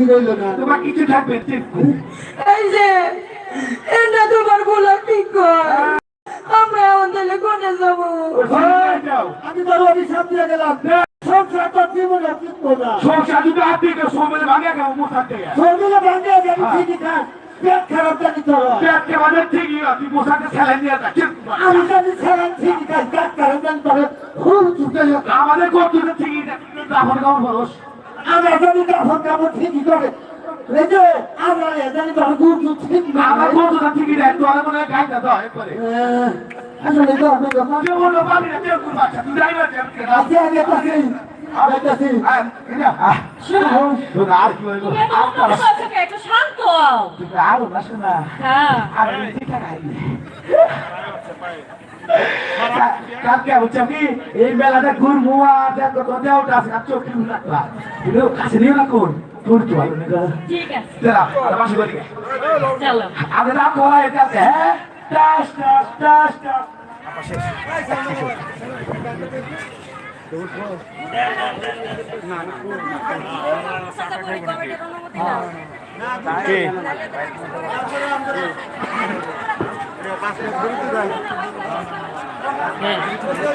তোমার কিছু থাকবে এই যে এটা তোমার বলা ঠিক আমরা এখন কোনে যাব? আমি তোর অভিশাপ দিয়ে গেলাম। সংসার তোর জীবনে টিকবো না। সংসার যদি হাত থেকে সময় ভাগে গেল মোসার থেকে শরীরে ভাঙে গেলি ঠিকই খাস পেট খারাপ জানি তোর পেটকে আমাদের ঠিকই তুই আমি জানি ছেড়ান ঠিকই খাস পেট খারাপ জানি তোর খুব চুকে আমাদের কর্তৃত্ব ঠিকই দাফন কামড় খরচ আমরা জানি ঠিকই করে আমরা গুড় দুধ ঠিক না আমার কর্তৃত্ব ঠিকই দেয় তো আমার মনে হয় গাইটা দাও একবারে আসলে তো আমি যখন যে বলল পাবি না তুই কোন বাচ্চা তুই ড্রাইভার চেপকে না। আজকে আগে তাকে আর এটা শোন আর কি হইব একটু শান্ত না কালকে হচ্ছে কি এই দেখো তো দেও টাস আর চোখ কিউ রাখলা কিন্তু কাছে নিও না কোন? তোর তো ভালো না ঠিক আছে। আর বাসি করি চলো। আগে না কোলা এটা হ্যাঁ? টাস টাস টাস টাস। Yeah.